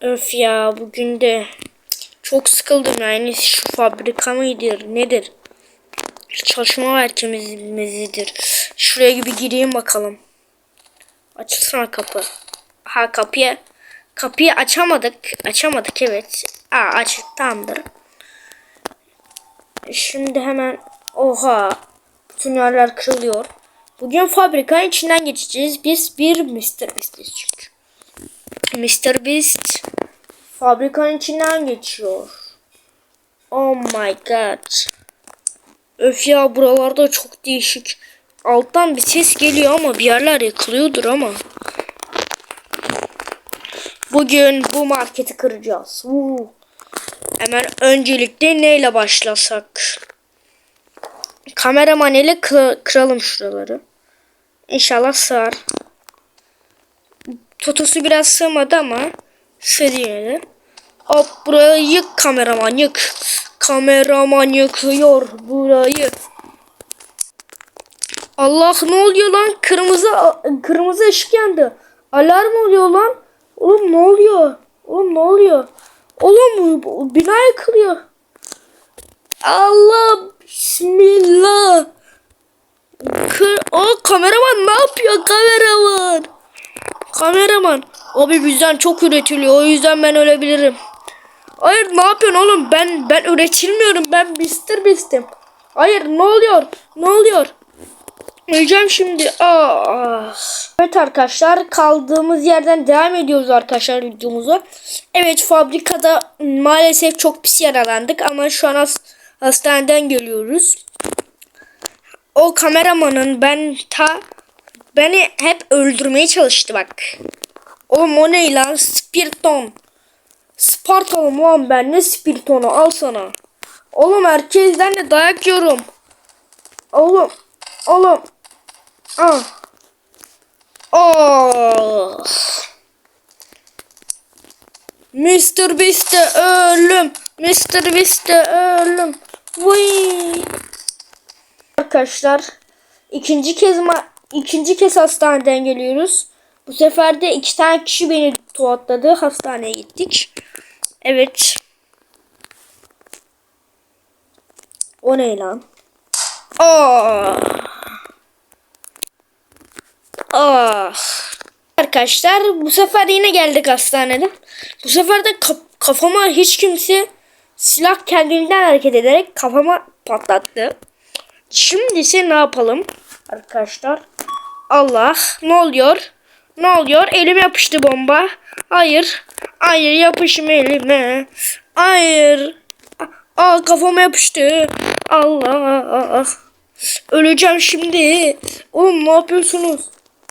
Öf ya bugün de çok sıkıldım yani şu fabrika mıdır nedir? Çalışma merkezimizdir. Şuraya gibi gireyim bakalım. Açılsana kapı. Ha kapıyı kapıyı açamadık. Açamadık evet. Aa aç tamamdır. Şimdi hemen oha bütün yerler kırılıyor. Bugün fabrikanın içinden geçeceğiz. Biz bir Mr. Beast'iz çünkü. Mr. Beast fabrikanın içinden geçiyor. Oh my god. Öf ya buralarda çok değişik. Alttan bir ses geliyor ama bir yerler yakılıyordur ama. Bugün bu marketi kıracağız. Woo. Hemen öncelikle neyle başlasak? Kameraman ile kı- kıralım şuraları. İnşallah sığar. Totosu biraz sığmadı ama sığdı yine. Hop burayı yık kameraman yık. Kameraman yıkıyor burayı. Allah ne oluyor lan? Kırmızı kırmızı ışık yandı. Alarm oluyor lan. Oğlum ne oluyor? Oğlum ne oluyor? Oğlum bina yıkılıyor. Allah bismillah. Kır o kameraman ne yapıyor kameraman? Kameraman. Abi bizden çok üretiliyor. O yüzden ben ölebilirim. Hayır ne yapıyorsun oğlum? Ben ben üretilmiyorum. Ben Mr. Beast'im. Hayır ne oluyor? Ne oluyor? Öleceğim şimdi. Aa. Evet arkadaşlar kaldığımız yerden devam ediyoruz arkadaşlar videomuza. Evet fabrikada maalesef çok pis yaralandık ama şu an has- hastaneden geliyoruz. O kameramanın ben ta beni hep öldürmeye çalıştı bak. O ne lan? Spiriton. Spartalım lan ben ne Spiritonu al sana. Oğlum herkesten de dayak yiyorum. Oğlum. Oğlum. Ah. Oh. Mr. Beast'e ölüm. Mr. Beast'e ölüm. Vıy. Arkadaşlar ikinci kez ma ikinci kez hastaneden geliyoruz. Bu sefer de iki tane kişi beni tuhatladı. Hastaneye gittik. Evet. O ne lan? Aa. Ah. Arkadaşlar bu sefer yine geldik hastaneden. Bu sefer de kaf- kafama hiç kimse silah kendinden hareket ederek kafama patlattı. Şimdi ise ne yapalım arkadaşlar? Allah ne oluyor? Ne oluyor? Elim yapıştı bomba. Hayır. Hayır yapışma elime. Hayır. Aa kafama yapıştı. Allah. Öleceğim şimdi. Oğlum ne yapıyorsunuz?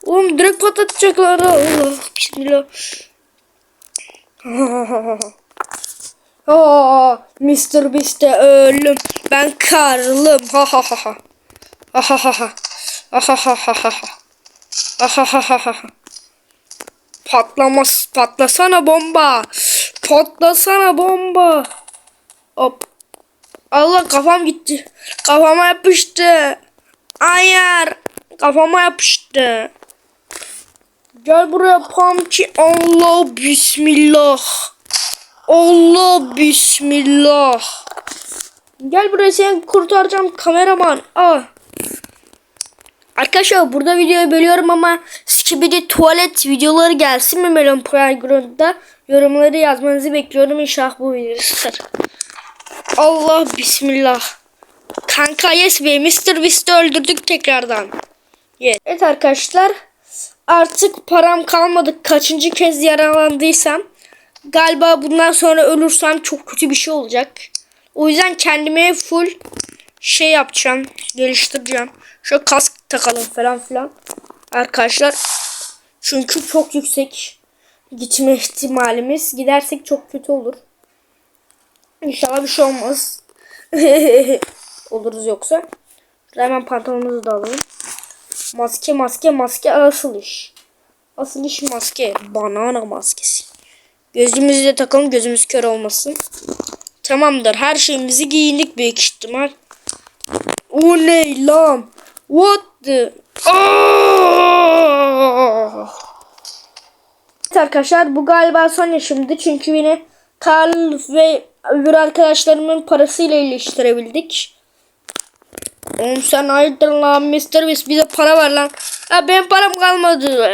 Oğlum direkt patlatacaklar. Allah. Bismillah. Aa, Mr. Beast'e ölüm. Ben Karl'ım. Ha ha ha ha. Ha ha ha ha. Ha ha ha ha ha. Ha ha ha ha ha. Patlamaz. Patlasana bomba. Patlasana bomba. Hop. Allah kafam gitti. Kafama yapıştı. Hayır. Kafama yapıştı. Gel buraya Pumpkin. Allah bismillah. Allah bismillah. Gel buraya seni kurtaracağım kameraman. Ah. Arkadaşlar burada videoyu bölüyorum ama Skibidi tuvalet videoları gelsin mi Melon Playground'da? Yorumları yazmanızı bekliyorum. İnşallah bu videoyu Allah bismillah. Kanka yes be Mr. Beast'i öldürdük tekrardan. Yes. Evet arkadaşlar. Artık param kalmadı. Kaçıncı kez yaralandıysam. Galiba bundan sonra ölürsem çok kötü bir şey olacak. O yüzden kendime full şey yapacağım. Geliştireceğim. Şöyle kask takalım falan filan. Arkadaşlar. Çünkü çok yüksek gitme ihtimalimiz. Gidersek çok kötü olur. İnşallah bir şey olmaz. Oluruz yoksa. Şurada hemen pantolonumuzu da alalım. Maske maske maske asıl iş. Asıl iş maske. Banana maskesi. Gözümüzü de takalım gözümüz kör olmasın. Tamamdır her şeyimizi giyindik büyük ihtimal. O ne lan? What the? Oh! Evet arkadaşlar bu galiba son yaşımdı çünkü yine Karl ve öbür arkadaşlarımın parasıyla iyileştirebildik. Oğlum sen hayırdır lan Mr. Beast bize para ver lan. Ha benim param kalmadı.